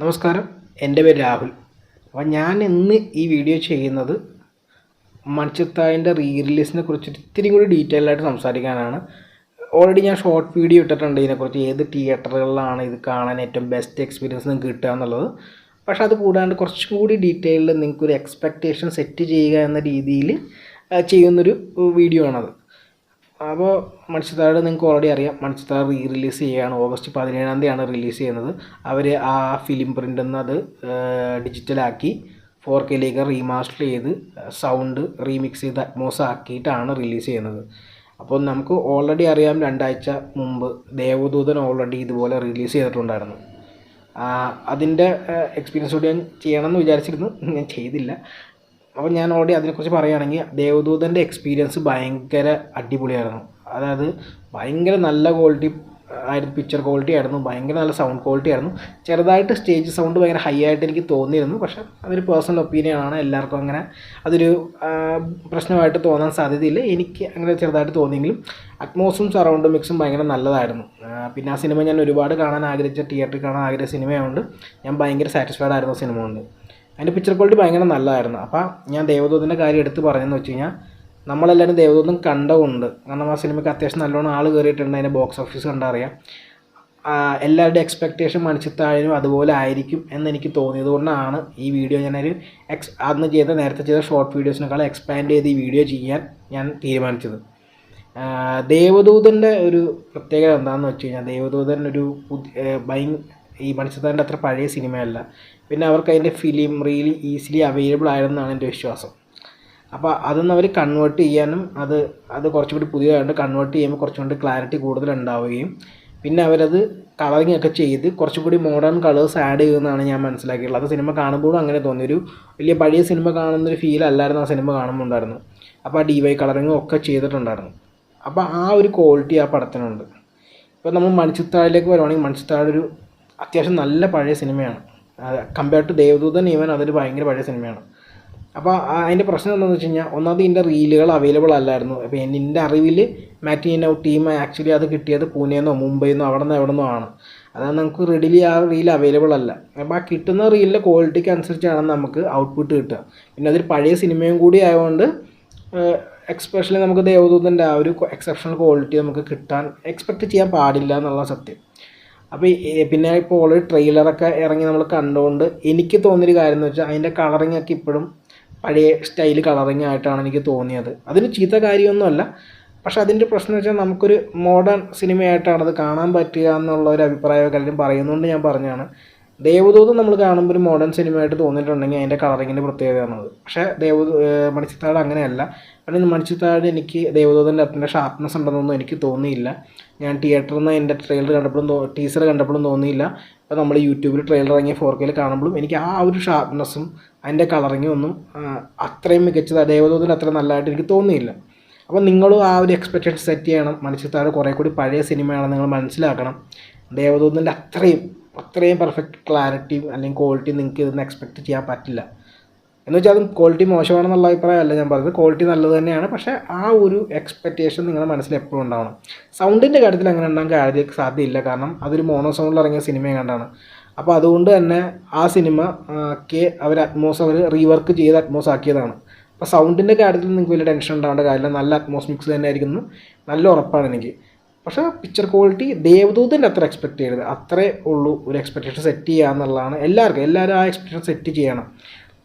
നമസ്കാരം. എന്റെ പേര് രാഹുൽ. അപ്പോൾ ഞാൻ ഇന്ന് ഈ വീഡിയോ ചെയ്യുന്നത് മൺചിത്തായിന്റെ റീ റിലീസിനെ കുറിച്ച് ഇത്തിരി കൂടി ഡീറ്റെയിൽ ആയിട്ട് സംസാരിക്കാനാണ്. ഓൾറെഡി ഞാൻ ഷോർട്ട് വീഡിയോ ഇട്ടിട്ടുണ്ട് ഇതിനെക്കുറിച്ച്. ഏത് തിയേറ്ററുകളിലാണ് ഇത് കാണാൻ ഏറ്റവും ബെസ്റ്റ് എക്സ്പീരിയൻസ് നിങ്ങൾക്ക് കിട്ടുക എന്നുള്ളത്. പക്ഷെ അത് കൂടാണ്ട് കുറച്ചും കൂടി ഡീറ്റെയിൽഡ് നിങ്ങൾക്കൊരു എക്സ്പെക്റ്റേഷൻ സെറ്റ് ചെയ്യുക എന്ന രീതിയിൽ ചെയ്യുന്നൊരു വീഡിയോ ആണത്. അപ്പോൾ മണിച്ചിത്താട് നിങ്ങൾക്ക് ഓൾറെഡി അറിയാം. മണിച്ചിത്താട് റീ റിലീസ് ചെയ്യുകയാണ് ഓഗസ്റ്റ് പതിനേഴാം തീയതിയാണ് റിലീസ് ചെയ്യുന്നത്. അവർ ആ ഫിലിം പ്രിന്റിൽ നിന്ന് അത് ഡിജിറ്റലാക്കി ഫോർ കെയിലേക്ക് റീമാസ്റ്റർ ചെയ്ത് സൗണ്ട് റീമിക്സ് ചെയ്ത് അറ്റ്മോസ് ആക്കിയിട്ടാണ് റിലീസ് ചെയ്യുന്നത്. അപ്പോൾ നമുക്ക് ഓൾറെഡി അറിയാം രണ്ടാഴ്ച മുമ്പ് ദേവദൂതൻ ഓൾറെഡി ഇതുപോലെ റിലീസ് ചെയ്തിട്ടുണ്ടായിരുന്നു. അതിന്റെ എക്സ്പീരിയൻസ് കൂടി ഞാൻ ചെയ്യണമെന്ന് വിചാരിച്ചിരുന്നു. ഞാൻ ചെയ്തില്ല. അപ്പോൾ ഞാൻ ഓൾറെഡി അതിനെക്കുറിച്ച് പറയുകയാണെങ്കിൽ ദേവദൂതന്റെ എക്സ്പീരിയൻസ് ഭയങ്കര അടിപൊളിയായിരുന്നു. അതായത് ഭയങ്കര നല്ല ക്വാളിറ്റി ആയിരുന്നു പിക്ചർ ക്വാളിറ്റി ആയിരുന്നു ഭയങ്കര നല്ല സൗണ്ട് ക്വാളിറ്റി ആയിരുന്നു. ചെറുതായിട്ട് സ്റ്റേജ് സൗണ്ട് ഭയങ്കര ഹൈ ആയിട്ട് എനിക്ക് തോന്നിയിരുന്നു പക്ഷേ അതൊരു പേഴ്സണൽ ഒപ്പീനിയൻ ആണ് എല്ലാവർക്കും അങ്ങനെ അതൊരു പ്രശ്നമായിട്ട് തോന്നാൻ സാധ്യതയില്ല. എനിക്ക് അങ്ങനെ ചെറുതായിട്ട് തോന്നിയെങ്കിലും അറ്റ്മോസും സറൗണ്ട് മിക്സും ഭയങ്കര നല്ലതായിരുന്നു. പിന്നെ ആ സിനിമ ഞാൻ ഒരുപാട് കാണാൻ ആഗ്രഹിച്ച തിയേറ്ററിൽ കാണാൻ ആഗ്രഹിച്ച സിനിമയായതുകൊണ്ട് ഞാൻ ഭയങ്കര സാറ്റിസ്ഫൈഡ് ആയിരുന്നു സിനിമ കൊണ്ട്. അതിന്റെ പിക്ചർ ക്വാളിറ്റി ഭയങ്കര നല്ലതായിരുന്നു. അപ്പോൾ ഞാൻ ദേവദൂതന്റെ കാര്യം എടുത്ത് പറഞ്ഞതെന്ന് വെച്ച് കഴിഞ്ഞാൽ നമ്മളെല്ലാവരും ദേവദൂതം കണ്ടതുകൊണ്ട് കാരണം ആ സിനിമയ്ക്ക് അത്യാവശ്യം നല്ലോണം ആൾ കയറിയിട്ടുണ്ട് അതിന്റെ ബോക്സ് ഓഫീസ് കണ്ടറിയാം എല്ലാവരുടെയും എക്സ്പെക്റ്റേഷൻ മണിച്ചിത്താഴിനും അതുപോലെ ആയിരിക്കും എന്നെനിക്ക് തോന്നിയത് കൊണ്ടാണ് ഈ വീഡിയോ ഞാനൊരു എക്സ് അന്ന് ചെയ്ത നേരത്തെ ചെയ്ത ഷോർട്ട് വീഡിയോസിനേക്കാൾ എക്സ്പാൻഡ് ചെയ്ത് ഈ വീഡിയോ ചെയ്യാൻ ഞാൻ തീരുമാനിച്ചത്. ദേവദൂതന്റെ ഒരു പ്രത്യേകത എന്താണെന്ന് വെച്ച് കഴിഞ്ഞാൽ ദേവദൂതൻ ഒരു പുതിയ ഭയ ഈ മണിച്ചിത്താറിന്റെ അത്ര പഴയ സിനിമയല്ല പിന്നെ അവർക്ക് അതിന്റെ ഫിലിം റിയലി ഈസിലി അവൈലബിൾ ആയിരുന്നാണ് എന്റെ വിശ്വാസം. അപ്പോൾ അതൊന്നും അവർ കൺവേർട്ട് ചെയ്യാനും അത് അത് കുറച്ചും കൂടി പുതിയതായിട്ട് കൺവേർട്ട് ചെയ്യുമ്പോൾ കുറച്ചും കൂടി ക്ലാരിറ്റി കൂടുതൽ ഉണ്ടാവുകയും പിന്നെ അവരത് കളറിങ് ഒക്കെ ചെയ്ത് കുറച്ചും കൂടി മോഡേൺ കളേഴ്സ് ആഡ് ചെയ്യുമെന്നാണ് ഞാൻ മനസ്സിലാക്കിയിട്ടുള്ളത്. അത് സിനിമ കാണുമ്പോഴും അങ്ങനെ തോന്നി. ഒരു വലിയ പഴയ സിനിമ കാണുന്നൊരു ഫീൽ അല്ലായിരുന്നു ആ സിനിമ കാണുമ്പോൾ ഉണ്ടായിരുന്നു. അപ്പോൾ ആ ഡി വൈ കളറിങ്ങും ഒക്കെ ചെയ്തിട്ടുണ്ടായിരുന്നു. അപ്പോൾ ആ ഒരു ക്വാളിറ്റി ആ പടത്തിനുണ്ട്. ഇപ്പോൾ നമ്മൾ മണിച്ചിത്താഴിലേക്ക് വരുവാണെങ്കിൽ മണിച്ചിത്താഴ് ഒരു അത്യാവശ്യം നല്ല പഴയ സിനിമയാണ് കമ്പയർ ടു ദേവദൂതൻ ഈവൻ അതൊരു ഭയങ്കര പഴയ സിനിമയാണ് അപ്പോൾ അതിന്റെ പ്രശ്നം എന്താണെന്ന് വെച്ച് കഴിഞ്ഞാൽ ഒന്നാമത് ഇതിന്റെ റീലുകൾ അവൈലബിൾ അല്ലായിരുന്നു. അപ്പോൾ എന്റെ അറിവിൽ മാറ്റിനോ ടീം ആക്ച്വലി അത് കിട്ടിയത് പൂനെന്നോ മുംബൈന്നോ അവിടെ നിന്ന് എവിടെ നിന്നോ ആണ്. അതാണ് നമുക്ക് റെഡിലി ആ റീൽ അവൈലബിൾ അല്ല. അപ്പോൾ ആ കിട്ടുന്ന റീലിന്റെ ക്വാളിറ്റിക്ക് അനുസരിച്ചാണ് നമുക്ക് ഔട്ട്പുട്ട് കിട്ടുക. പിന്നെ അതൊരു പഴയ സിനിമയും കൂടി ആയതുകൊണ്ട് എക്സ്പെഷ്യലി നമുക്ക് ദേവദൂതന്റെ ആ ഒരു എക്സെപ്ഷണൽ ക്വാളിറ്റി നമുക്ക് കിട്ടാൻ എക്സ്പെക്റ്റ് ചെയ്യാൻ പാടില്ല എന്നുള്ള സത്യം. അപ്പോൾ പിന്നെ ഇപ്പോൾ ഓൾറെഡി ട്രെയിലറൊക്കെ ഇറങ്ങി നമ്മൾ കണ്ടുകൊണ്ട് എനിക്ക് തോന്നിയൊരു കാര്യം എന്ന് വെച്ചാൽ അതിന്റെ കളറിങ് ഒക്കെ ഇപ്പോഴും പഴയ സ്റ്റൈൽ കളറിങ് ആയിട്ടാണ് എനിക്ക് തോന്നിയത്. അതിന് ചീത്ത കാര്യമൊന്നുമല്ല. പക്ഷേ അതിന്റെ പ്രശ്നം വെച്ചാൽ നമുക്കൊരു മോഡേൺ സിനിമയായിട്ടാണ് അത് കാണാൻ പറ്റുക എന്നുള്ള ഒരു അഭിപ്രായമൊക്കെ എല്ലാവരും പറയുന്നതുകൊണ്ട് ഞാൻ പറഞ്ഞതാണ്. ദേവദൂതം നമ്മൾ കാണുമ്പോൾ ഒരു മോഡേൺ സിനിമയായിട്ട് തോന്നിയിട്ടുണ്ടെങ്കിൽ അതിന്റെ കളറിങ്ങിന്റെ പ്രത്യേകതയാണത്. പക്ഷേ ദേവദൂ മണിച്ചിത്താട് അങ്ങനെയല്ല. കാരണം മണിച്ചിത്താട് എനിക്ക് ദേവദൂതന്റെ അത്ര ഷാർപ്നെസ് ഉണ്ടെന്നൊന്നും എനിക്ക് തോന്നിയില്ല. ഞാൻ തിയേറ്ററിൽ നിന്ന് എന്റെ ട്രെയിലർ കണ്ടപ്പോഴും ടീസർ കണ്ടപ്പോഴും തോന്നിയില്ല. അപ്പോൾ നമ്മൾ യൂട്യൂബിൽ ട്രെയിലർ ഇറങ്ങിയ ഫോർ കെയിൽ കാണുമ്പോഴും എനിക്ക് ആ ഒരു ഷാർപ്നെസ്സും അതിന്റെ കളറിങ്ങും ഒന്നും അത്രയും മികച്ചത് ദേവദൂതന് അത്ര നല്ലതായിട്ട് എനിക്ക് തോന്നിയില്ല. അപ്പോൾ നിങ്ങളും ആ ഒരു എക്സ്പെക്റ്റേഷൻ സെറ്റ് ചെയ്യണം. മനസ്സിൽ താഴെ കുറേ കൂടി പഴയ സിനിമയാണെന്ന് നിങ്ങൾ മനസ്സിലാക്കണം. ദേവദൂതിന്റെ അത്രയും അത്രയും പെർഫെക്റ്റ് ക്ലാരിറ്റിയും അല്ലെങ്കിൽ ക്വാളിറ്റിയും നിങ്ങൾക്ക് ഇതൊന്നും എക്സ്പെക്റ്റ് ചെയ്യാൻ പറ്റില്ല. എന്ന് വെച്ചാൽ അതും ക്വാളിറ്റി മോശമാണെന്നുള്ള അഭിപ്രായമല്ല ഞാൻ പറഞ്ഞത്. ക്വാളിറ്റി നല്ലത് തന്നെയാണ്. പക്ഷേ ആ ഒരു എക്സ്പെക്റ്റേഷൻ നിങ്ങളുടെ മനസ്സിൽ എപ്പോഴും ഉണ്ടാവണം. സൗണ്ടിന്റെ കാര്യത്തിൽ അങ്ങനെ ഉണ്ടാകാൻ കാര്യം സാധ്യമില്ല കാരണം അതൊരു മോണോ സൗണ്ടിൽ ഇറങ്ങിയ സിനിമ കണ്ടാണ്. അപ്പോൾ അതുകൊണ്ട് തന്നെ ആ സിനിമ ഒക്കെ അവർ അറ്റ്മോസ് അവർ റീവർക്ക് ചെയ്ത് അറ്റ്മോസ് ആക്കിയതാണ്. അപ്പോൾ സൗണ്ടിന്റെ കാര്യത്തിൽ നിങ്ങൾക്ക് വലിയ ടെൻഷൻ ഉണ്ടാവേണ്ട കാര്യമില്ല. നല്ല അറ്റ്മോസ് മിക്സ് തന്നെ ആയിരിക്കുന്നു നല്ല ഉറപ്പാണ് എനിക്ക്. പക്ഷേ പിക്ചർ ക്വാളിറ്റി ദേവദൂതന്റെ അത്ര എക്സ്പെക്ട് ചെയ്യരുത്. അത്രേ ഉള്ളൂ ഒരു എക്സ്പെക്റ്റേഷൻ സെറ്റ് ചെയ്യുക എന്നുള്ളതാണ് എല്ലാവർക്കും എല്ലാവരും ആ എക്സ്പെക്റ്റേഷൻ സെറ്റ് ചെയ്യണം.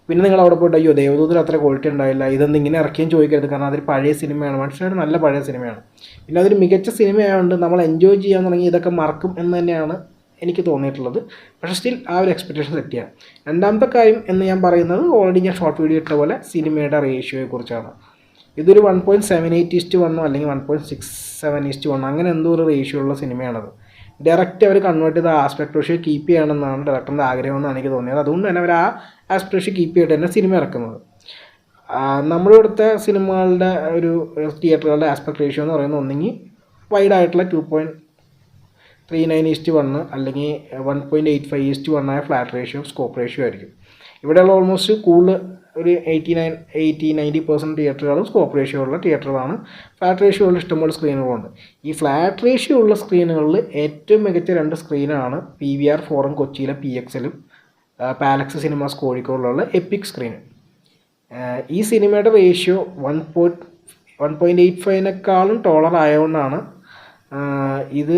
പിന്നെ നിങ്ങൾ അവിടെ പോയിട്ട് അയ്യോ ദേവദൂതിൽ അത്ര ക്വാളിറ്റി ഉണ്ടായില്ല ഇതൊന്നും ഇങ്ങനെ ഇറക്കിയും ചോദിക്കരുത് കാരണം അതൊരു പഴയ സിനിമയാണ് മനുഷ്യരുടെ നല്ല പഴയ സിനിമയാണ് പിന്നെ അതൊരു മികച്ച സിനിമയായതുകൊണ്ട് നമ്മൾ എൻജോയ് ചെയ്യാൻ തുടങ്ങി ഇതൊക്കെ മറക്കും എന്ന് തന്നെയാണ് എനിക്ക് തോന്നിയിട്ടുള്ളത്. പക്ഷേ സ്റ്റിൽ ആ ഒരു എക്സ്പെക്റ്റേഷൻ സെറ്റ് ചെയ്യാം രണ്ടാമത്തെ കാര്യം എന്ന് ഞാൻ പറയുന്നത് ഓൾറെഡി ഞാൻ ഷോർട്ട് വീഡിയോ ഇട്ട പോലെ സിനിമയുടെ റേഷ്യോയെ കുറിച്ചാണ്. ഇതൊരു one point seven eight is to വണ്ണോ അല്ലെങ്കിൽ one point six seven is to വണ്ണോ അങ്ങനെ എന്തോ ഒരു റേഷ്യോ ഉള്ള സിനിമയാണത് ഡയറക്റ്റ് അവർ കൺവേർട്ട് ചെയ്ത് ആസ്പെക്ട് റേഷ്യോ കീപ്പ് ചെയ്യണമെന്നാണ് ഡയറക്ടറിന്റെ ആഗ്രഹം എന്നാണ് എനിക്ക് തോന്നിയത്. അതുകൊണ്ട് തന്നെ അവർ ആ ആസ്പെക്ട് റേഷ്യോ കീപ്പ് ചെയ്തിട്ട് തന്നെ സിനിമ ഇറക്കുന്നത്. നമ്മുടെ ഇവിടുത്തെ സിനിമകളുടെ ഒരു തിയേറ്ററുകളുടെ ആസ്പെക്ട് റേഷ്യോ എന്ന് പറയുന്നത് ഒന്നെങ്കിൽ വൈഡ് ആയിട്ടുള്ള two point three nine is to one അല്ലെങ്കിൽ one point eight five is to വണ്ണായ flat ratio scope ratio ആയിരിക്കും. ഇവിടെയുള്ള ഓൾമോസ്റ്റ് കൂടുതൽ ഒരു eighty nine eighty ninety percent തിയേറ്ററുകളും scope ratio ഉള്ള തിയേറ്ററുകളാണ് ഫ്ലാറ്റ് റേഷ്യോ ഉള്ള ഇഷ്ടംപോലെ സ്ക്രീനുകളുണ്ട് ഈ ഫ്ലാറ്റ് റേഷ്യോ ഉള്ള സ്ക്രീനുകളിൽ ഏറ്റവും മികച്ച രണ്ട് സ്ക്രീനാണ് പി വി ആർ ഫോറും കൊച്ചിയിലെ പി എക്സലും പാലക്സ് സിനിമാസ് കോഴിക്കോടിലുള്ള എപ്പിക് സ്ക്രീൻ ഈ സിനിമയുടെ ratio one point one point eight ഫൈവിനേക്കാളും taller ആയതുകൊണ്ടാണ് ഇത്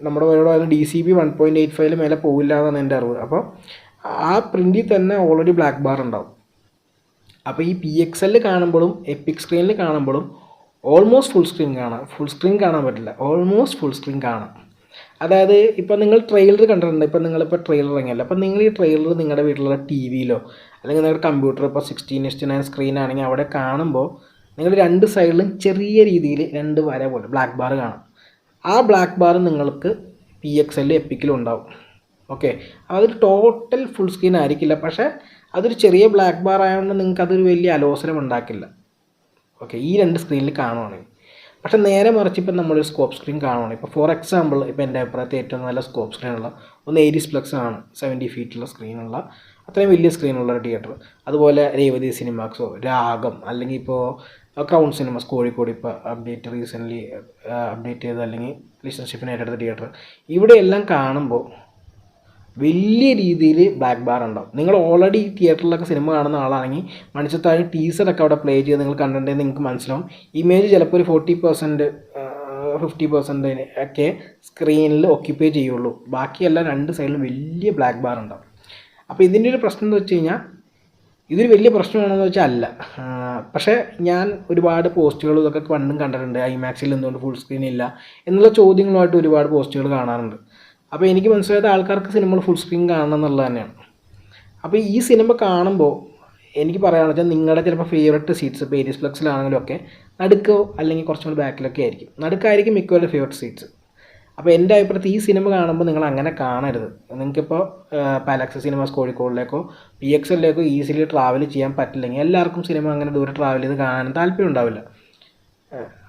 നമ്മുടെ പരിപാടി D C B one point eight ഫൈവിൽ മേലെ പോവില്ല എന്നാണ് എന്റെ അറിവ്. അപ്പോൾ ആ പ്രിന്റിൽ തന്നെ ഓൾറെഡി ബ്ലാക്ക് ബാർ ഉണ്ടാവും. അപ്പോൾ ഈ പി എക്സ് എല്ലിൽ കാണുമ്പോഴും എപ്പിക് സ്ക്രീനിൽ കാണുമ്പോഴും ഓൾമോസ്റ്റ് ഫുൾ സ്ക്രീൻ കാണാം. ഫുൾ സ്ക്രീൻ കാണാൻ പറ്റില്ല. ഓൾമോസ്റ്റ് ഫുൾ സ്ക്രീൻ കാണാം. അതായത് ഇപ്പോൾ നിങ്ങൾ ട്രെയിലർ കണ്ടിട്ടുണ്ട്. ഇപ്പോൾ നിങ്ങളിപ്പോൾ ട്രെയിലർ ഇറങ്ങിയല്ലോ. അപ്പോൾ നിങ്ങൾ ഈ ട്രെയിലർ നിങ്ങളുടെ വീട്ടിലുള്ള ടി വിയിലോ അല്ലെങ്കിൽ നിങ്ങളുടെ കമ്പ്യൂട്ടർ ഇപ്പോൾ സിക്സ്റ്റീൻ ഇസ്റ്റ് നയൻ സ്ക്രീൻ ആണെങ്കിൽ അവിടെ കാണുമ്പോൾ നിങ്ങൾ രണ്ട് സൈഡിലും ചെറിയ രീതിയിൽ രണ്ട് വര പോലെ ബ്ലാക്ക് ബാർ കാണാം. ആ ബ്ലാക്ക് ബാർ നിങ്ങൾക്ക് പി എക്സ് എല്ലിൽ എപ്പിക്കിലും ഉണ്ടാവും. ഓക്കെ അതൊരു ടോട്ടൽ ഫുൾ സ്ക്രീൻ ആയിരിക്കില്ല. പക്ഷേ അതൊരു ചെറിയ ബ്ലാക്ക് ബാർ ആയതുകൊണ്ട് നിങ്ങൾക്ക് അതൊരു വലിയ അലോസരം ഉണ്ടാക്കില്ല. ഓക്കെ ഈ രണ്ട് സ്ക്രീനിൽ കാണുവാണെങ്കിൽ പക്ഷേ നേരെ മറിച്ച് ഇപ്പം നമ്മളൊരു സ്കോപ്പ് സ്ക്രീൻ കാണുവാണെങ്കിൽ ഇപ്പോൾ ഫോർ എക്സാമ്പിൾ ഇപ്പോൾ എന്റെ അഭിപ്രായത്തിൽ ഏറ്റവും നല്ല സ്കോപ്പ് സ്ക്രീനുള്ള ഒന്ന് എയ്റ്റീസ് പ്ലക്സ് ആണ് സെവന്റി ഫീറ്റുള്ള സ്ക്രീനുള്ള അത്രയും വലിയ സ്ക്രീനുള്ള ഒരു തിയേറ്റർ അതുപോലെ രേവതി സിനിമാക്സോ രാഗം അല്ലെങ്കിൽ ഇപ്പോൾ ക്രൗൺ സിനിമാസ് കോഴിക്കോട് ഇപ്പോൾ അപ്ഡേറ്റ് റീസെന്റ്ലി അപ്ഡേറ്റ് ചെയ്ത് അല്ലെങ്കിൽ ലിസൺഷിപ്പിന് ഏറ്റെടുത്ത തിയേറ്റർ ഇവിടെയെല്ലാം കാണുമ്പോൾ വലിയ രീതിയിൽ ബ്ലാക്ക് ബാർ ഉണ്ടാവും. നിങ്ങൾ ഓൾറെഡി തിയേറ്ററിലൊക്കെ സിനിമ കാണുന്ന ആളാണെങ്കിൽ മണിച്ചത്താഴ് ടീസറൊക്കെ അവിടെ പ്ലേ ചെയ്ത് നിങ്ങൾ കണ്ടിട്ടുണ്ടെങ്കിൽ നിങ്ങൾക്ക് മനസ്സിലാവും. ഇമേജ് ചിലപ്പോൾ ഒരു ഫോർട്ടി പെർസെന്റ് ഫിഫ്റ്റി പെർസെന്റ് ഒക്കെ സ്ക്രീനിൽ ഒക്യുപ്പൈ ചെയ്യുള്ളൂ. ബാക്കിയെല്ലാം രണ്ട് സൈഡിലും വലിയ ബ്ലാക്ക് ബാർ ഉണ്ടാവും. അപ്പോൾ ഇതിന്റെ ഒരു പ്രശ്നം എന്ന് വെച്ച് കഴിഞ്ഞാൽ ഇതൊരു വലിയ പ്രശ്നമാണെന്ന് വെച്ചാൽ അല്ല. പക്ഷേ ഞാൻ ഒരുപാട് പോസ്റ്റുകൾ ഇതൊക്കെ പണ്ടും കണ്ടിട്ടുണ്ട്. ഐമാക്സിൽ എന്തുകൊണ്ട് ഫുൾ സ്ക്രീൻ ഇല്ല. എന്നുള്ള ചോദ്യങ്ങളുമായിട്ട് ഒരുപാട് പോസ്റ്റുകൾ കാണാറുണ്ട്. അപ്പോൾ എനിക്ക് മനസ്സിലായത് ആൾക്കാർക്ക് സിനിമകൾ ഫുൾ സ്ക്രീൻ കാണണം എന്നുള്ളത് തന്നെയാണ്. അപ്പോൾ ഈ സിനിമ കാണുമ്പോൾ എനിക്ക് പറയാമെന്ന് വെച്ചാൽ നിങ്ങളുടെ ചിലപ്പോൾ ഫേവററ്റ് സീറ്റ്സ് ഇപ്പോൾ ഏരിയസ് ഫ്ലക്സിലാണെങ്കിലും ഒക്കെ നടുക്കോ അല്ലെങ്കിൽ കുറച്ചും കൂടി ബാക്കിലൊക്കെ ആയിരിക്കും. നടുക്കായിരിക്കും മിക്കവരുടെ ഫേവററ്റ് സീറ്റ്സ് അപ്പോൾ എന്റെ അഭിപ്രായത്തിൽ ഈ സിനിമ കാണുമ്പോൾ നിങ്ങൾ അങ്ങനെ കാണരുത്. നിങ്ങൾക്കിപ്പോൾ പാലക്സ് സിനിമാസ് കോഴിക്കോടിലേക്കോ പി എക്സ് എല്ലിലേക്കോ ഈസിലി ട്രാവൽ ചെയ്യാൻ പറ്റില്ലെങ്കിൽ എല്ലാവർക്കും സിനിമ അങ്ങനെ ദൂരെ ട്രാവൽ ചെയ്ത് കാണാൻ താല്പര്യം ഉണ്ടാവില്ല.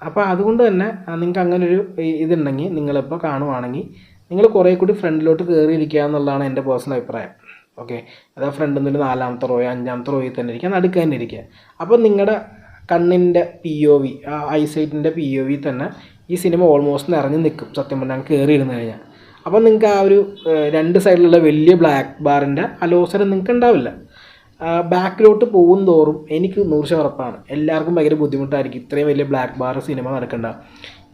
അപ്പോൾ അതുകൊണ്ട് തന്നെ നിങ്ങൾക്ക് അങ്ങനൊരു ഇതുണ്ടെങ്കിൽ നിങ്ങളിപ്പോൾ കാണുവാണെങ്കിൽ നിങ്ങൾ കുറേ കൂടി ഫ്രണ്ടിലോട്ട് കയറിയിരിക്കുക എന്നുള്ളതാണ് എന്റെ പേഴ്സണൽ അഭിപ്രായം. ഓക്കെ അതായത് ഫ്രണ്ടിൽ നിന്നൊരു നാലാമത്തെ റോയോ അഞ്ചാമത്തെ റോയിൽ തന്നെ ഇരിക്കുക നടുക്ക് തന്നെ ഇരിക്കുക. അപ്പോൾ നിങ്ങളുടെ കണ്ണിന്റെ പി ഒ വി ആ ഐസൈറ്റിന്റെ പി ഒ വി തന്നെ ഈ സിനിമ ഓൾമോസ്റ്റ് നിറഞ്ഞു നിൽക്കും. സത്യം പറഞ്ഞാൽ കയറി ഇരുന്ന് കഴിഞ്ഞാൽ. അപ്പോൾ നിങ്ങൾക്ക് ആ ഒരു രണ്ട് സൈഡിലുള്ള വലിയ ബ്ലാക്ക് ബാറിന്റെ അലോസരം നിങ്ങൾക്ക് ഉണ്ടാവില്ല. ബാക്കിലോട്ട് പോകും തോറും എനിക്ക് നൂറ് ശതമാനം ഉറപ്പാണ്. എല്ലാവർക്കും ഭയങ്കര ബുദ്ധിമുട്ടായിരിക്കും. ഇത്രയും വലിയ ബ്ലാക്ക് ബാർ സിനിമ നടക്കണ്ട.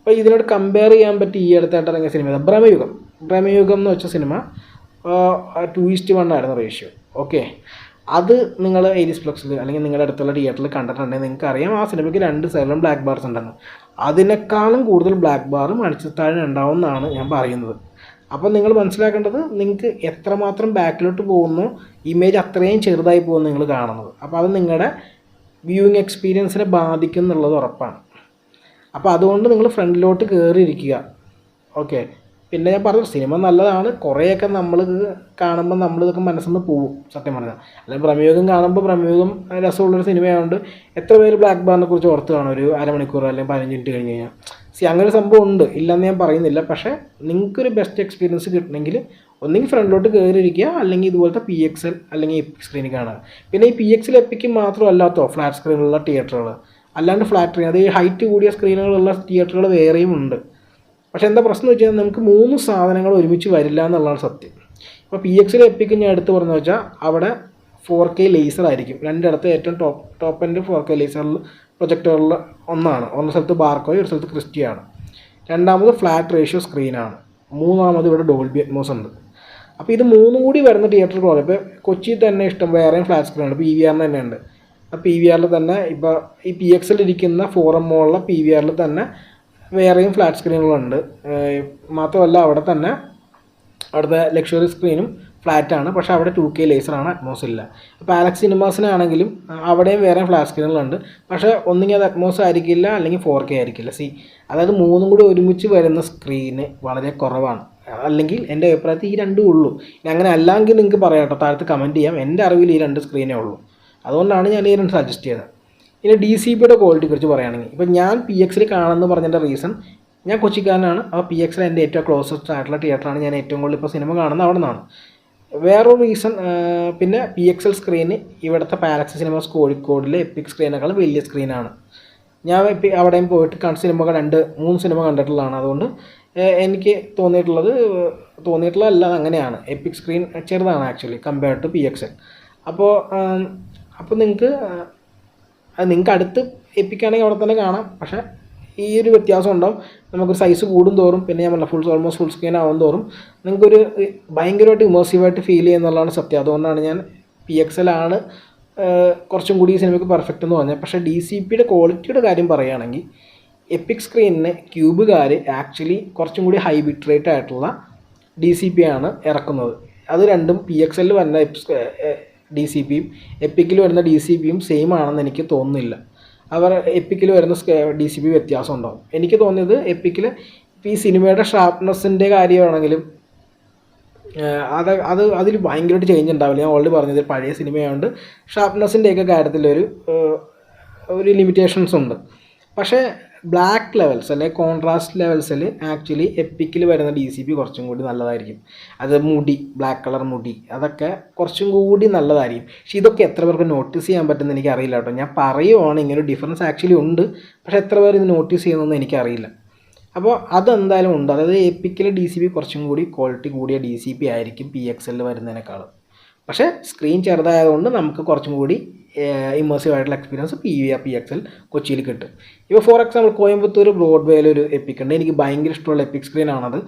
അപ്പോൾ ഇതിനോട് കമ്പയർ ചെയ്യാൻ പറ്റി ഈ അടുത്തായിട്ട് ഇറങ്ങിയ സിനിമ ഭ്രമയുഗം. ഭ്രമയുഗം എന്ന് വെച്ച cinema two is to one ആയിരുന്നു റേഷ്യോ ഓക്കെ അത് നിങ്ങൾ ഏരിയസ് ഫ്ലക്സിൽ അല്ലെങ്കിൽ നിങ്ങളുടെ അടുത്തുള്ള തിയേറ്ററിൽ കണ്ടിട്ടുണ്ടെങ്കിൽ നിങ്ങൾക്ക് അറിയാം ആ സിനിമയ്ക്ക് രണ്ട് സൈഡിലും ബ്ലാക്ക് ബാർസ് ഉണ്ടെന്ന്. അതിനേക്കാളും കൂടുതൽ ബ്ലാക്ക് ബാറും മണിച്ചിത്താഴ് ഉണ്ടാവും എന്നാണ് ഞാൻ പറയുന്നത്. അപ്പോൾ നിങ്ങൾ മനസ്സിലാക്കേണ്ടത് നിങ്ങൾക്ക് എത്രമാത്രം ബാക്കിലോട്ട് പോകുന്നു ഇമേജ് അത്രയും ചെറുതായി പോകുന്നു നിങ്ങൾ കാണുന്നത്. അപ്പോൾ അത് നിങ്ങളുടെ വ്യൂയിങ് എക്സ്പീരിയൻസിനെ ബാധിക്കും എന്നുള്ളത് ഉറപ്പാണ്. അപ്പോൾ അതുകൊണ്ട് നിങ്ങൾ ഫ്രണ്ടിലോട്ട് കയറിയിരിക്കുക ഓക്കെ. പിന്നെ ഞാൻ പറഞ്ഞു സിനിമ നല്ലതാണ്. കുറേയൊക്കെ നമ്മൾ കാണുമ്പോൾ നമ്മളിതൊക്കെ മനസ്സിൽ നിന്ന് പോവും സത്യം പറഞ്ഞാൽ അല്ലെങ്കിൽ പ്രമേയം കാണുമ്പോൾ പ്രമേയം രസമുള്ളൊരു സിനിമയായതുകൊണ്ട് എത്ര പേര് ബ്ലാക്ക് ബാറിനെ കുറിച്ച് ഓർത്ത് കാണും? ഒരു അരമണിക്കൂർ അല്ലെങ്കിൽ പതിനഞ്ച് മിനിറ്റ് കഴിഞ്ഞ് കഴിഞ്ഞാൽ സി അങ്ങനെ സംഭവം ഉണ്ട്. ഇല്ലെന്ന് ഞാൻ പറയുന്നില്ല. പക്ഷേ നിങ്ങൾക്കൊരു ബെസ്റ്റ് എക്സ്പീരിയൻസ് കിട്ടണമെങ്കിൽ ഒന്നെങ്കിൽ ഫ്രണ്ടിലോട്ട് കയറിയിരിക്കുക അല്ലെങ്കിൽ ഇതുപോലത്തെ പി എക്സ് എൽ അല്ലെങ്കിൽ എപ്പിക് സ്ക്രീനിൽ കാണുക. പിന്നെ ഈ പി എക്സിൽ എപ്പിക്ക് മാത്രമല്ലാത്തോ ഫ്ലാറ്റ് സ്ക്രീനിലുള്ള തിയേറ്ററുകൾ അല്ലാണ്ട് ഫ്ലാറ്റ് സ്ക്രീൻ അത് ഹൈറ്റ് കൂടിയ സ്ക്രീനുകളുള്ള തിയേറ്ററുകൾ വേറെയും ഉണ്ട്. പക്ഷേ എന്താ പ്രശ്നം വെച്ച് കഴിഞ്ഞാൽ നമുക്ക് മൂന്ന് സാധനങ്ങൾ ഒരുമിച്ച് വരില്ല എന്നുള്ളതാണ് സത്യം. അപ്പോൾ പി എക്സിൽ എപ്പിക്ക് ഞാൻ എടുത്ത് പറഞ്ഞു വെച്ചാൽ അവിടെ ഫോർ കെ ലേസർ ആയിരിക്കും. രണ്ടിടത്ത് ഏറ്റവും ടോപ്പ് ടോപ്പ് എന്റെ ഫോർ കെ ലേസറിൽ പ്രൊജക്ടറിൽ ഒന്നാണ്. ഒന്ന് സ്ഥലത്ത് ബാർക്കോയും ഒരു സ്ഥലത്ത് ക്രിസ്റ്റിയാണ് രണ്ടാമത് ഫ്ലാറ്റ് റേഷ്യോ സ്ക്രീനാണ് മൂന്നാമത് ഇവിടെ ഡോൾബി അറ്റ്മോസ് ഉണ്ട്. അപ്പോൾ ഇത് മൂന്നും കൂടി വരുന്ന തിയേറ്ററുകളാണ് ഇപ്പോൾ കൊച്ചിയിൽ തന്നെ ഇഷ്ടം വേറെയും ഫ്ലാറ്റ് സ്ക്രീനാണ് പി വി ആറിന് തന്നെ ഉണ്ട് പി വി ആറിൽ തന്നെ ഇപ്പോൾ ഈ പി എക്സിൽ ഇരിക്കുന്ന ഫോറം മോളിലെ പി വി ആറിൽ തന്നെ വേറെയും ഫ്ലാറ്റ് സ്ക്രീനുകളുണ്ട് മാത്രമല്ല അവിടെ തന്നെ അവിടുത്തെ ലക്ഷറി സ്ക്രീനും ഫ്ലാറ്റാണ് പക്ഷേ അവിടെ ടു കെ ലേസറാണ് അറ്റ്മോസ് ഇല്ല. അപ്പോൾ ആലക്സ് സിനിമാസിനാണെങ്കിലും അവിടെയും വേറെ ഫ്ലാറ്റ് സ്ക്രീനുകളുണ്ട് പക്ഷേ ഒന്നുകിൽ അത് അറ്റ്മോസ് ആയിരിക്കില്ല അല്ലെങ്കിൽ ഫോർ കെ ആയിരിക്കില്ല. സി അതായത് മൂന്നും കൂടി ഒരുമിച്ച് വരുന്ന സ്ക്രീന് വളരെ കുറവാണ്. അല്ലെങ്കിൽ എന്റെ അഭിപ്രായത്തിൽ ഈ രണ്ടും ഉള്ളൂ. ഇനി അങ്ങനെ അല്ലെങ്കിൽ നിങ്ങൾക്ക് പറയാം കേട്ടോ. താഴത്ത് കമന്റ് ചെയ്യാം. എന്റെ അറിവിൽ ഈ രണ്ട് സ്ക്രീനേ ഉള്ളൂ. അതുകൊണ്ടാണ് ഞാൻ ഈ രണ്ട് സജസ്റ്റ് ചെയ്തത്. ഇനി ഡി സി ബിയുടെ ക്വാളിറ്റി കുറിച്ച് പറയുകയാണെങ്കിൽ ഇപ്പോൾ ഞാൻ പി എക്സിൽ കാണുമെന്ന് പറഞ്ഞതിന്റെ റീസൺ ഞാൻ കൊച്ചിക്കാരനാണ്. അപ്പോൾ പി എക്സിൽ എന്റെ ഏറ്റവും ക്ലോസസ്റ്റ് ആയിട്ടുള്ള തിയേറ്ററാണ് ഞാൻ ഏറ്റവും കൂടുതൽ ഇപ്പോൾ സിനിമ കാണുന്നത് അവിടെ നിന്നാണ്. വേറൊരു റീസൺ പിന്നെ പി എക്സ് എൽ സ്ക്രീന് ഇവിടുത്തെ പാലക്സ് സിനിമാസ് കോഴിക്കോടിലെ എപ്പിക് സ്ക്രീനേക്കാളും വലിയ സ്ക്രീനാണ് ഞാൻ ഇപ്പം അവിടെയും പോയിട്ട് കണ്ട സിനിമകൾ രണ്ട് മൂന്ന് സിനിമ കണ്ടിട്ടുള്ളതാണ്. അതുകൊണ്ട് എനിക്ക് തോന്നിയിട്ടുള്ളത് തോന്നിയിട്ടുള്ളതല്ല അങ്ങനെയാണ്. എപ്പിക് സ്ക്രീൻ ചെറുതാണ് actually compared to P X L അപ്പോൾ അപ്പോൾ നിങ്ങൾക്ക് നിങ്ങൾക്ക് അടുത്ത് എപ്പിക്കാണെങ്കിൽ അവിടെ തന്നെ കാണാം. പക്ഷേ ഈ ഒരു വ്യത്യാസം ഉണ്ടാവും. നമുക്ക് സൈസ് കൂടും തോറും പിന്നെ പറഞ്ഞ ഫുൾ ഓൾമോസ്റ്റ് ഫുൾ സ്ക്രീൻ ആവും തോറും നിങ്ങൾക്കൊരു ഭയങ്കരമായിട്ട് ഇമേഴ്സീവായിട്ട് ഫീൽ ചെയ്യുന്നുള്ളതാണ് സത്യം. അതുകൊണ്ടാണ് ഞാൻ പി എക്സ് എൽ ആണ് കുറച്ചും കൂടി ഈ സിനിമയ്ക്ക് പെർഫെക്റ്റ് എന്ന് പറഞ്ഞത്. പക്ഷേ ഡി സി പിയുടെ ക്വാളിറ്റിയുടെ കാര്യം പറയുകയാണെങ്കിൽ എപ്പിക് സ്ക്രീനിന് ക്യൂബുകാർ ആക്ച്വലി കുറച്ചും കൂടി ഹൈ ബിറ്റ് റേറ്റ് ആയിട്ടുള്ള ഡി സി പി ആണ് ഇറക്കുന്നത്. അത് രണ്ടും പി എക്സ് എല്ലിൽ വരുന്ന ഡി സി പിയും എപ്പിക്കിൽ വരുന്ന ഡി സി പിയും സെയിം ആണെന്ന് എനിക്ക് തോന്നുന്നില്ല. അവർ എപ്പിക്കിൽ വരുന്ന ഡി സി പി വ്യത്യാസം ഉണ്ടാകും എനിക്ക് തോന്നിയത് എപ്പിക്കിൽ ഈ സിനിമയുടെ ഷാർപ്നെസ്സിന്റെ കാര്യമാണെങ്കിലും അത് അത് അതിൽ ഭയങ്കരമായിട്ട് ചേഞ്ച് ഉണ്ടാവില്ല. ഞാൻ ഓൾറെഡി പറഞ്ഞത് പഴയ സിനിമയായതുകൊണ്ട് ഷാർപ്നെസ്സിന്റെയൊക്കെ കാര്യത്തിലൊരു ഒരു ലിമിറ്റേഷൻസ് ഉണ്ട്. പക്ഷേ ബ്ലാക്ക് ലെവൽസ് അല്ലെങ്കിൽ കോൺട്രാസ്റ്റ് ലെവൽസിൽ ആക്ച്വലി എപ്പിക്കിൽ വരുന്ന ഡി സി പി കുറച്ചും കൂടി നല്ലതായിരിക്കും. അത് മുടി ബ്ലാക്ക് കളർ മുടി അതൊക്കെ കുറച്ചും കൂടി നല്ലതായിരിക്കും. പക്ഷേ ഇതൊക്കെ എത്ര പേർക്ക് നോട്ടീസ് ചെയ്യാൻ പറ്റുമെന്ന് എനിക്ക് അറിയില്ല കേട്ടോ. ഞാൻ പറയുവാണ് ഇങ്ങനെ ഒരു ഡിഫറൻസ് ആക്ച്വലി ഉണ്ട്. പക്ഷെ എത്ര പേർ ഇത് നോട്ടീസ് ചെയ്യുന്നതെന്ന് എനിക്കറിയില്ല. അപ്പോൾ അതെന്തായാലും ഉണ്ട്. അതായത് എപ്പിക്കിലെ ഡി സി പി കുറച്ചും കൂടി ക്വാളിറ്റി കൂടിയ ഡി സി പി ആയിരിക്കും പി എക്സ് എല്ലിൽ വരുന്നതിനേക്കാളും. പക്ഷേ സ്ക്രീൻ ചെറുതായതുകൊണ്ട് നമുക്ക് കുറച്ചും കൂടി ഇമേഴ്സീവ് ആയിട്ടുള്ള experience P V P X L കൊച്ചിയിൽ കിട്ടും. ഇപ്പോൾ ഫോർ എക്സാമ്പിൾ കോയമ്പത്തൂർ ബ്രോഡ്വേയിൽ ഒരു എപ്പിക് ഉണ്ട്. എനിക്ക് ഭയങ്കര ഇഷ്ടമുള്ള എപ്പിക് സ്ക്രീനാണത്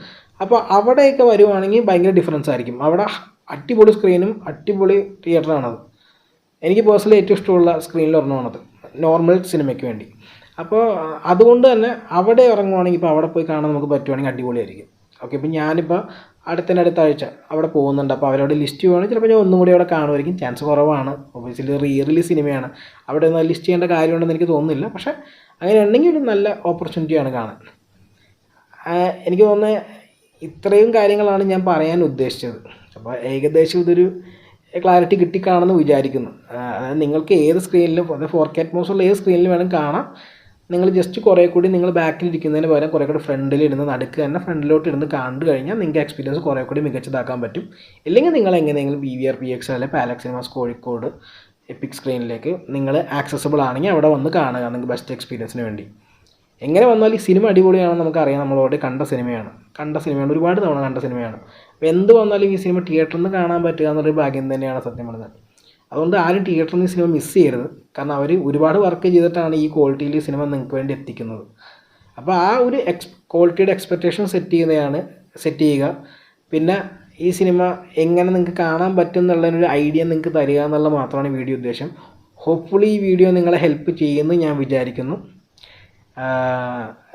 അപ്പോൾ അവിടെയൊക്കെ വരുവാണെങ്കിൽ ഭയങ്കര ഡിഫറൻസ് ആയിരിക്കും. അവിടെ അടിപൊളി സ്ക്രീനും അടിപൊളി തിയേറ്ററാണത് എനിക്ക് പേഴ്സണലി ഏറ്റവും ഇഷ്ടമുള്ള സ്ക്രീനിൽ ഒരെണ്ണമാണത് നോർമൽ സിനിമയ്ക്ക് വേണ്ടി. അപ്പോൾ അതുകൊണ്ട് തന്നെ അവിടെ ഇറങ്ങുവാണെങ്കിൽ ഇപ്പോൾ അവിടെ പോയി കാണാൻ നമുക്ക് പറ്റുവാണെങ്കിൽ അടിപൊളിയായിരിക്കും. ഓക്കെ ഇപ്പം ഞാനിപ്പോൾ അടുത്തന്നെ അടുത്ത ആഴ്ച അവിടെ പോകുന്നുണ്ട്. അപ്പോൾ അവരോട് ലിസ്റ്റ് ചെയ്യുവാണെങ്കിൽ ചിലപ്പോൾ ഞാൻ ഒന്നും കൂടി അവിടെ കാണുമായിരിക്കും. ചാൻസ് കുറവാണ്. ഒബ്വിയസ്ലി റീ റിലീസ് സിനിമയാണ് അവിടെ ഒന്ന് ലിസ്റ്റ് ചെയ്യേണ്ട കാര്യമുണ്ടെന്ന് എനിക്ക് തോന്നുന്നില്ല. പക്ഷേ അങ്ങനെ ഉണ്ടെങ്കിൽ ഒരു നല്ല ഓപ്പർച്യൂണിറ്റിയാണ് കാണാൻ. എനിക്ക് തോന്നുന്നത് ഇത്രയും കാര്യങ്ങളാണ് ഞാൻ പറയാൻ ഉദ്ദേശിച്ചത്. അപ്പോൾ ഏകദേശം ഇതൊരു ക്ലാരിറ്റി കിട്ടിക്കാണെന്ന് വിചാരിക്കുന്നു. അതായത് നിങ്ങൾക്ക് ഏത് സ്ക്രീനിലും അത് ഫോർ കെ അറ്റ്മോസുള്ള ഏത് സ്ക്രീനിലും വേണം കാണാം. നിങ്ങൾ ജസ്റ്റ് കുറേ കൂടി നിങ്ങൾ ബാക്കിൽ ഇരിക്കുന്നതിന് പകരം കുറേ കൂടി ഫ്രണ്ടിൽ ഇരുന്ന് നടുക്ക് തന്നെ ഫ്രണ്ടിലോട്ട് ഇരുന്ന് കണ്ടു കഴിഞ്ഞാൽ നിങ്ങൾക്ക് എക്സ്പീരിയൻസ് കുറേ കൂടി മികച്ചതാക്കാൻ പറ്റും. ഇല്ലെങ്കിൽ നിങ്ങൾ എങ്ങനെയെങ്കിലും V V R P X അല്ലെങ്കിൽ പാലക്സ് സിനിമാസ് കോഴിക്കോട് എപ്പിക് സ്ക്രീനിലേക്ക് നിങ്ങൾ ആക്സസബിൾ ആണെങ്കിൽ അവിടെ വന്ന് കാണുക. നിങ്ങൾക്ക് ബെസ്റ്റ് എക്സ്പീരിയൻസിന് വേണ്ടി. എങ്ങനെ വന്നാലും ഈ സിനിമ അടിപൊളിയാണെന്ന് നമുക്കറിയാം. ഓൾറെഡി കണ്ട സിനിമയാണ് കണ്ട സിനിമയാണ് ഒരുപാട് തവണ കണ്ട സിനിമയാണ് അപ്പോൾ എന്ത് വന്നാലും ഈ സിനിമ തിയേറ്ററിൽ നിന്ന് കാണാൻ പറ്റുക എന്നൊരു ഭാഗ്യം തന്നെയാണ് സത്യം പറഞ്ഞത് അതുകൊണ്ട് ആരും തിയേറ്ററിൽ നിന്ന് സിനിമ മിസ് ചെയ്യരുത്. കാരണം അവർ ഒരുപാട് വർക്ക് ചെയ്തിട്ടാണ് ഈ ക്വാളിറ്റിയിൽ സിനിമ നിങ്ങൾക്ക് വേണ്ടി എത്തിക്കുന്നത്. അപ്പോൾ ആ ഒരു എക്സ് ക്വാളിറ്റിയുടെ എക്സ്പെക്റ്റേഷൻ സെറ്റ് ചെയ്യുന്നതാണ് സെറ്റ് ചെയ്യുക. പിന്നെ ഈ സിനിമ എങ്ങനെ നിങ്ങൾക്ക് കാണാൻ പറ്റും എന്നുള്ളതിനൊരു ഐഡിയ നിങ്ങൾക്ക് തരിക എന്നുള്ള മാത്രമാണ് വീഡിയോ ഉദ്ദേശം. ഹോപ്പ്ഫുള്ളി ഈ വീഡിയോ നിങ്ങളെ ഹെൽപ്പ് ചെയ്യുമെന്ന് ഞാൻ വിചാരിക്കുന്നു.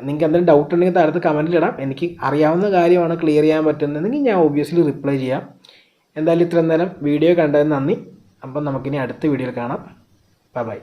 നിങ്ങൾക്ക് എന്തെങ്കിലും ഡൗട്ട് ഉണ്ടെങ്കിൽ താഴത്ത് കമന്റിൽ ഇടാം. എനിക്ക് അറിയാവുന്ന കാര്യമാണ് ക്ലിയർ ചെയ്യാൻ പറ്റുന്നതെങ്കിൽ ഞാൻ ഒബ്വിയസ്ലി റിപ്ലൈ ചെയ്യാം. എന്തായാലും ഇത്രയും നേരം വീഡിയോ കണ്ടതിന് നന്ദി. അപ്പം നമുക്കിനി അടുത്ത വീഡിയോയിൽ കാണാം. Bye bye